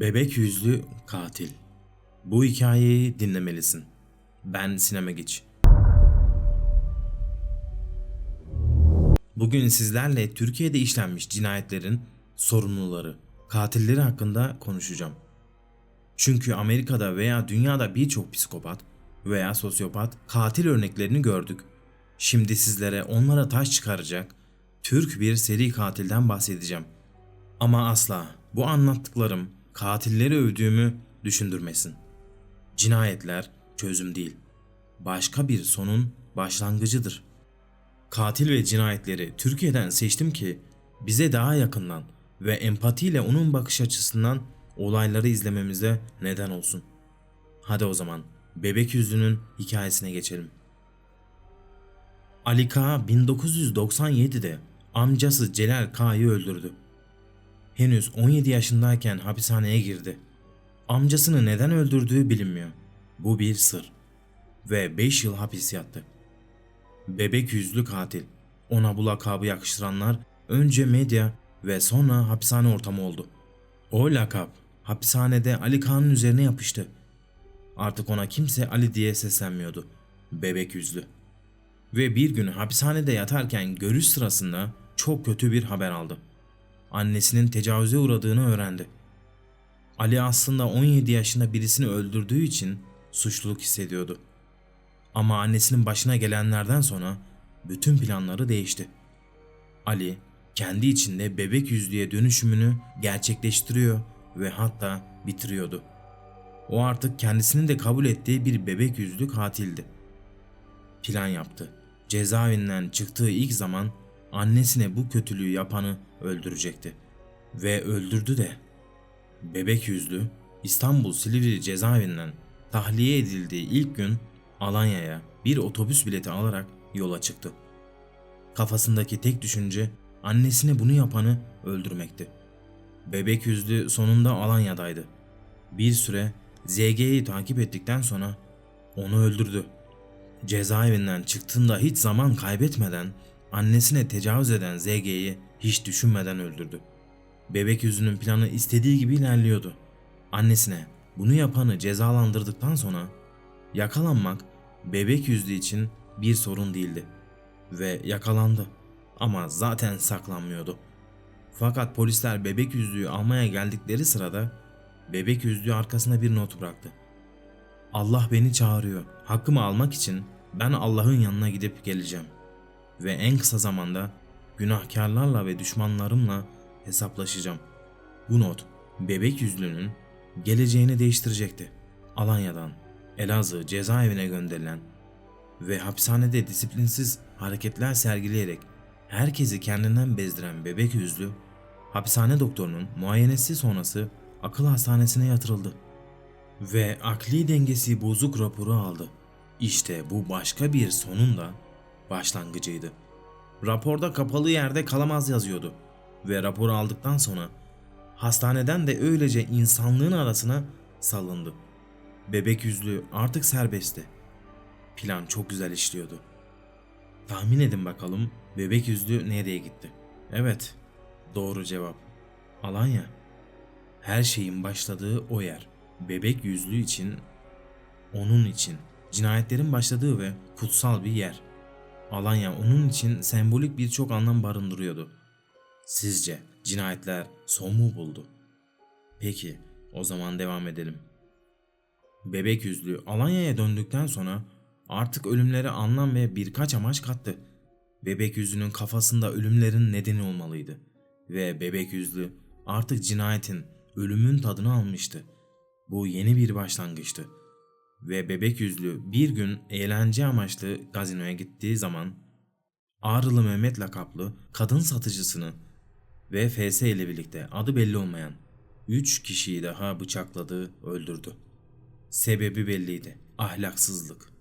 Bebek yüzlü katil. Bu hikayeyi dinlemelisin. Ben Sinema Geç. Bugün sizlerle Türkiye'de işlenmiş cinayetlerin sorumluları, katilleri hakkında konuşacağım. Çünkü Amerika'da veya dünyada birçok psikopat veya sosyopat katil örneklerini gördük. Şimdi sizlere onlara taş çıkaracak Türk bir seri katilden bahsedeceğim. Ama asla bu anlattıklarım katilleri övdüğümü düşündürmesin. Cinayetler çözüm değil, başka bir sonun başlangıcıdır. Katil ve cinayetleri Türkiye'den seçtim ki bize daha yakından ve empatiyle onun bakış açısından olayları izlememize neden olsun. Hadi o zaman bebek yüzlünün hikayesine geçelim. Ali K 1997'de amcası Celal K'yı öldürdü. Henüz 17 yaşındayken hapishaneye girdi. Amcasını neden öldürdüğü bilinmiyor. Bu bir sır. Ve 5 yıl hapis yattı. Bebek yüzlü katil. Ona bu lakabı yakıştıranlar önce medya ve sonra hapishane ortamı oldu. O lakap hapishanede Ali K'nın üzerine yapıştı. Artık ona kimse Ali diye seslenmiyordu. Bebek yüzlü. Ve bir gün hapishanede yatarken görüş sırasında çok kötü bir haber aldı. Annesinin tecavüze uğradığını öğrendi. Ali aslında 17 yaşında birisini öldürdüğü için suçluluk hissediyordu. Ama annesinin başına gelenlerden sonra bütün planları değişti. Ali kendi içinde bebek yüzlüye dönüşümünü gerçekleştiriyor ve hatta bitiriyordu. O artık kendisinin de kabul ettiği bir bebek yüzlü katildi. Plan yaptı. Cezaevinden çıktığı ilk zaman annesine bu kötülüğü yapanı öldürecekti. Ve öldürdü de. Bebek yüzlü İstanbul Silivri cezaevinden tahliye edildiği ilk gün Alanya'ya bir otobüs bileti alarak yola çıktı. Kafasındaki tek düşünce annesine bunu yapanı öldürmekti. Bebek yüzlü sonunda Alanya'daydı. Bir süre ZG'yi takip ettikten sonra onu öldürdü. Cezaevinden çıktığında hiç zaman kaybetmeden annesine tecavüz eden ZG'yi hiç düşünmeden öldürdü. Bebek yüzünün planı istediği gibi ilerliyordu. Annesine bunu yapanı cezalandırdıktan sonra yakalanmak bebek yüzlü için bir sorun değildi ve yakalandı ama zaten saklanmıyordu. Fakat polisler bebek yüzlüğü almaya geldikleri sırada bebek yüzlüğü arkasına bir not bıraktı. Allah beni çağırıyor. Hakkımı almak için ben Allah'ın yanına gidip geleceğim. Ve en kısa zamanda günahkarlarla ve düşmanlarımla hesaplaşacağım. Bu not bebek yüzlünün geleceğini değiştirecekti. Alanya'dan Elazığ cezaevine gönderilen ve hapishanede disiplinsiz hareketler sergileyerek herkesi kendinden bezdiren bebek yüzlü, hapishane doktorunun muayenesi sonrası akıl hastanesine yatırıldı ve akli dengesi bozuk raporu aldı. İşte bu başka bir sonun da başlangıcıydı. Raporda kapalı yerde kalamaz yazıyordu ve raporu aldıktan sonra hastaneden de öylece insanlığın arasına salındı. Bebek yüzlü artık serbestti. Plan çok güzel işliyordu. Tahmin edin bakalım bebek yüzlü nereye gitti? Evet, doğru cevap. Alanya. Her şeyin başladığı o yer. Bebek yüzlü için, onun için cinayetlerin başladığı ve kutsal bir yer. Alanya onun için sembolik birçok anlam barındırıyordu. Sizce cinayetler son mu buldu? Peki, o zaman devam edelim. Bebek yüzlü Alanya'ya döndükten sonra artık ölümlere anlam ve birkaç amaç kattı. Bebek yüzlünün kafasında ölümlerin nedeni olmalıydı. Ve bebek yüzlü artık cinayetin, ölümün tadını almıştı. Bu yeni bir başlangıçtı. Ve bebek yüzlü bir gün eğlence amaçlı gazinoya gittiği zaman Ağrılı Mehmet lakaplı kadın satıcısını ve FS ile birlikte adı belli olmayan 3 kişiyi daha bıçakladı, öldürdü. Sebebi belliydi. Ahlaksızlık.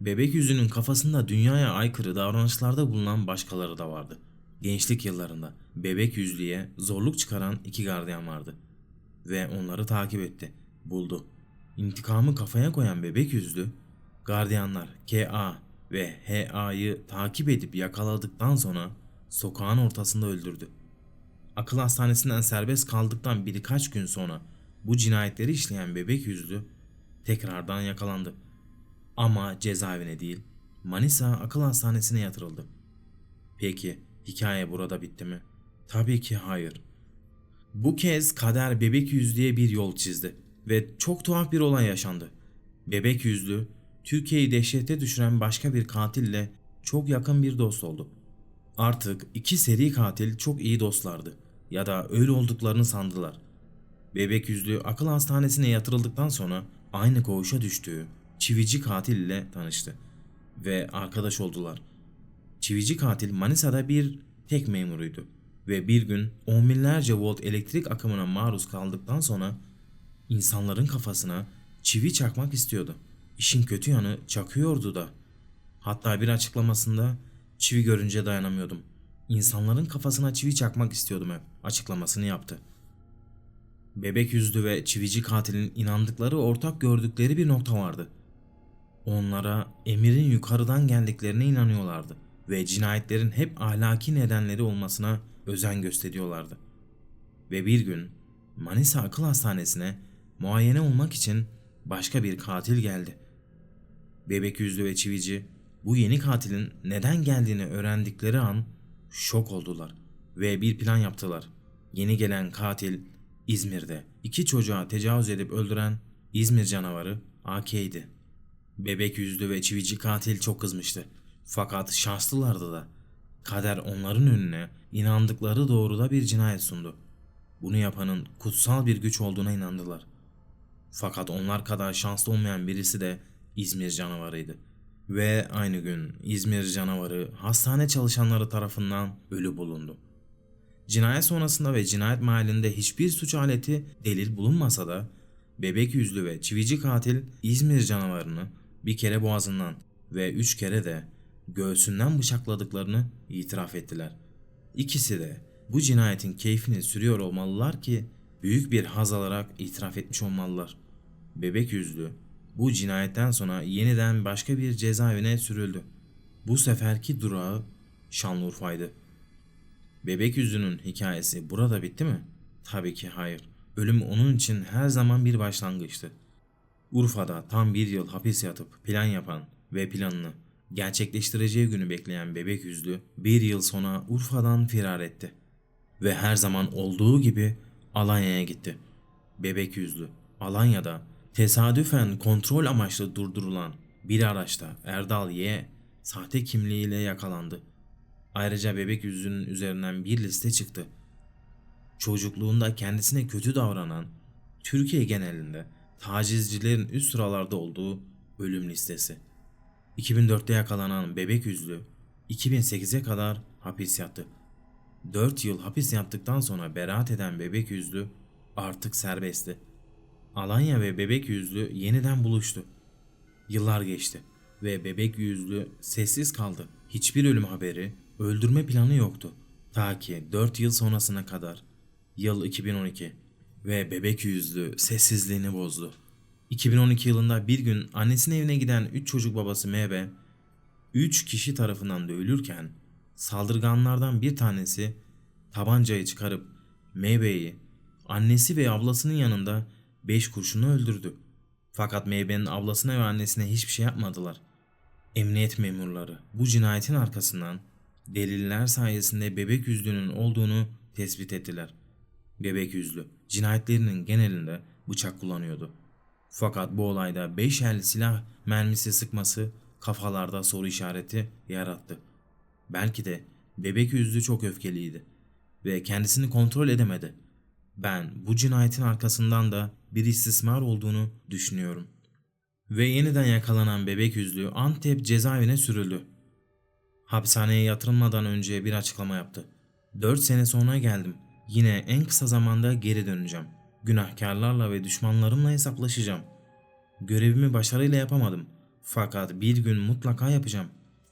Bebek yüzünün kafasında dünyaya aykırı davranışlarda bulunan başkaları da vardı. Gençlik yıllarında bebek yüzlüye zorluk çıkaran iki gardiyan vardı. Ve onları takip etti. Buldu. İntikamı kafaya koyan bebek yüzlü, gardiyanlar K.A. ve H.A.'yı takip edip yakaladıktan sonra sokağın ortasında öldürdü. Akıl hastanesinden serbest kaldıktan birkaç gün sonra bu cinayetleri işleyen bebek yüzlü tekrardan yakalandı. Ama cezaevine değil, Manisa Akıl Hastanesi'ne yatırıldı. Peki hikaye burada bitti mi? Tabii ki hayır. Bu kez kader bebek yüzlüye bir yol çizdi ve çok tuhaf bir olay yaşandı. Bebek yüzlü Türkiye'yi dehşete düşüren başka bir katille çok yakın bir dost oldu. Artık iki seri katil çok iyi dostlardı ya da öyle olduklarını sandılar. Bebek yüzlü akıl hastanesine yatırıldıktan sonra aynı koğuşa düştüğü çivici katil ile tanıştı ve arkadaş oldular. Çivici katil Manisa'da bir tek memuruydu ve bir gün on binlerce volt elektrik akımına maruz kaldıktan sonra insanların kafasına çivi çakmak istiyordu. İşin kötü yanı çakıyordu da. Hatta bir açıklamasında çivi görünce dayanamıyordum. İnsanların kafasına çivi çakmak istiyordum hep açıklamasını yaptı. Bebek yüzlü ve çivici katilin inandıkları ortak gördükleri bir nokta vardı. Onlara emirin yukarıdan geldiklerine inanıyorlardı ve cinayetlerin hep ahlaki nedenleri olmasına özen gösteriyorlardı. Ve bir gün Manisa Akıl Hastanesi'ne muayene olmak için başka bir katil geldi. Bebek yüzlü ve çivici bu yeni katilin neden geldiğini öğrendikleri an şok oldular ve bir plan yaptılar. Yeni gelen katil İzmir'de iki çocuğa tecavüz edip öldüren İzmir canavarı AK'ydi. Bebek yüzlü ve çivici katil çok kızmıştı. Fakat şanslılardı da. Kader onların önüne inandıkları doğruda bir cinayet sundu. Bunu yapanın kutsal bir güç olduğuna inandılar. Fakat onlar kadar şanslı olmayan birisi de İzmir canavarıydı. Ve aynı gün İzmir canavarı hastane çalışanları tarafından ölü bulundu. Cinayet sonrasında ve cinayet mahallinde hiçbir suç aleti delil bulunmasa da bebek yüzlü ve çivici katil İzmir canavarını bir kere boğazından ve üç kere de göğsünden bıçakladıklarını itiraf ettiler. İkisi de bu cinayetin keyfini sürüyor olmalılar ki büyük bir haz alarak itiraf etmiş olmalılar. Bebek yüzlü bu cinayetten sonra yeniden başka bir cezaevine sürüldü. Bu seferki durağı Şanlıurfa'ydı. Bebek yüzünün hikayesi burada bitti mi? Tabii ki hayır. Ölüm onun için her zaman bir başlangıçtı. Urfa'da tam bir yıl hapis yatıp plan yapan ve planını gerçekleştireceği günü bekleyen bebek yüzlü bir yıl sonra Urfa'dan firar etti. Ve her zaman olduğu gibi Alanya'ya gitti. Bebek yüzlü Alanya'da tesadüfen kontrol amaçlı durdurulan bir araçta Erdal Y sahte kimliğiyle yakalandı. Ayrıca bebek yüzünün üzerinden bir liste çıktı. Çocukluğunda kendisine kötü davranan, Türkiye genelinde tacizcilerin üst sıralarda olduğu ölüm listesi. 2004'te yakalanan bebek yüzlü 2008'e kadar hapis yattı. 4 yıl hapis yattıktan sonra beraat eden bebek yüzlü artık serbestti. Alanya ve bebek yüzlü yeniden buluştu. Yıllar geçti ve bebek yüzlü sessiz kaldı. Hiçbir ölüm haberi, öldürme planı yoktu. Ta ki 4 yıl sonrasına kadar. Yıl 2012 ve bebek yüzlü sessizliğini bozdu. 2012 yılında bir gün annesinin evine giden 3 çocuk babası MB 3 kişi tarafından dövülürken saldırganlardan bir tanesi tabancayı çıkarıp MB'yi annesi ve ablasının yanında 5 kurşunu öldürdü. Fakat MB'nin ablasına ve annesine hiçbir şey yapmadılar. Emniyet memurları bu cinayetin arkasından deliller sayesinde bebek yüzlünün olduğunu tespit ettiler. Bebek yüzlü cinayetlerinin genelinde bıçak kullanıyordu. Fakat bu olayda 5 el silah mermisi sıkması kafalarda soru işareti yarattı. Belki de bebek yüzlü çok öfkeliydi ve kendisini kontrol edemedi. Ben bu cinayetin arkasından da bir istismar olduğunu düşünüyorum. Ve yeniden yakalanan bebek yüzlü Antep cezaevine sürüldü. Hapishaneye yatırılmadan önce bir açıklama yaptı. 4 sene sonra geldim. Yine en kısa zamanda geri döneceğim. Günahkarlarla ve düşmanlarımla hesaplaşacağım. Görevimi başarıyla yapamadım. Fakat bir gün mutlaka yapacağım.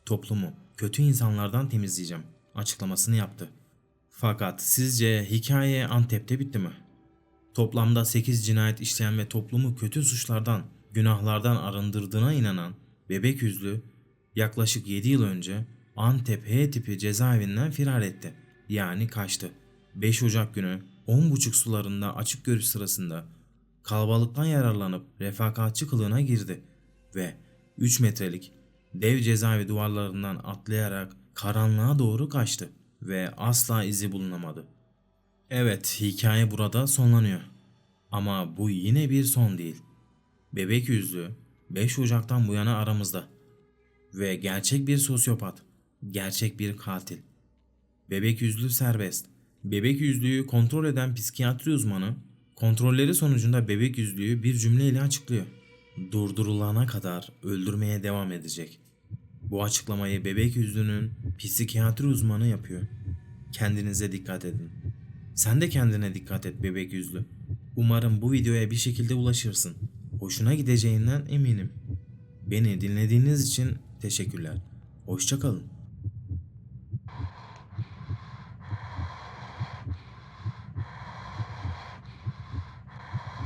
Toplumu kötü insanlardan temizleyeceğim. Açıklamasını yaptı. Fakat sizce hikaye Antep'te bitti mi? Toplamda 8 cinayet işleyen ve toplumu kötü suçlardan, günahlardan arındırdığına inanan bebek yüzlü yaklaşık 7 yıl önce Antep H tipi cezaevinden firar etti. Yani kaçtı. 5 Ocak günü 10.30 sularında açık görüş sırasında kalabalıktan yararlanıp refakatçi kılığına girdi ve 3 metrelik dev cezaevi duvarlarından atlayarak karanlığa doğru kaçtı ve asla izi bulunamadı. Evet, hikaye burada sonlanıyor. Ama bu yine bir son değil. Bebek yüzlü 5 Ocak'tan bu yana aramızda. Ve gerçek bir sosyopat, gerçek bir katil. Bebek yüzlü serbest. Bebek yüzlüyü kontrol eden psikiyatri uzmanı kontrolleri sonucunda bebek yüzlüyü bir cümleyle açıklıyor. Durdurulana kadar öldürmeye devam edecek. Bu açıklamayı bebek yüzlünün psikiyatri uzmanı yapıyor. Kendinize dikkat edin. Sen de kendine dikkat et bebek yüzlü. Umarım bu videoya bir şekilde ulaşırsın. Hoşuna gideceğinden eminim. Beni dinlediğiniz için teşekkürler. Hoşçakalın.